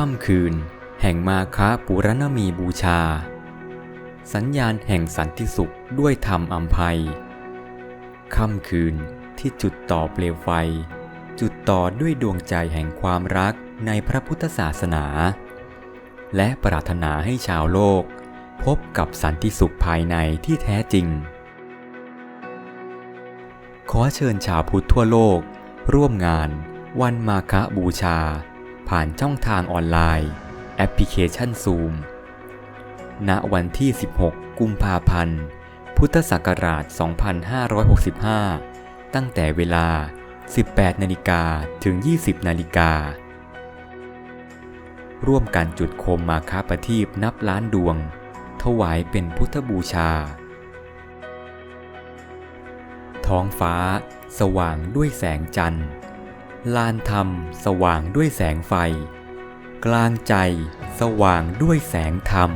ค่ำคืน แห่งมาคะปุรณมีบูชา สัญญาณแห่งสันติสุขด้วยธรรมอัมภัยค่ำคืนที่จุดต่อเปลวไฟ จุดต่อด้วยดวงใจแห่งความรักในพระพุทธศาสนา และปรารถนาให้ชาวโลก พบกับสันติสุขภายในที่แท้จริง ขอเชิญชาวพุทธทั่วโลก ร่วมงาน วันมาฆบูชา ผ่านช่องทางออนไลน์ แอปพลิเคชัน Zoom ณ วันที่ 16 กุมภาพันธ์ พุทธศักราช 2565 ตั้งแต่เวลา 18 นาฬิกาถึง 20 นาฬิการ่วมกันจุดโคมมาคาประทีปนับล้านดวง ถวายเป็นพุทธบูชา ท้องฟ้าสว่างด้วยแสงจันทร์ ลานธรรมสว่างด้วยแสงไฟ กลางใจสว่างด้วยแสงธรรม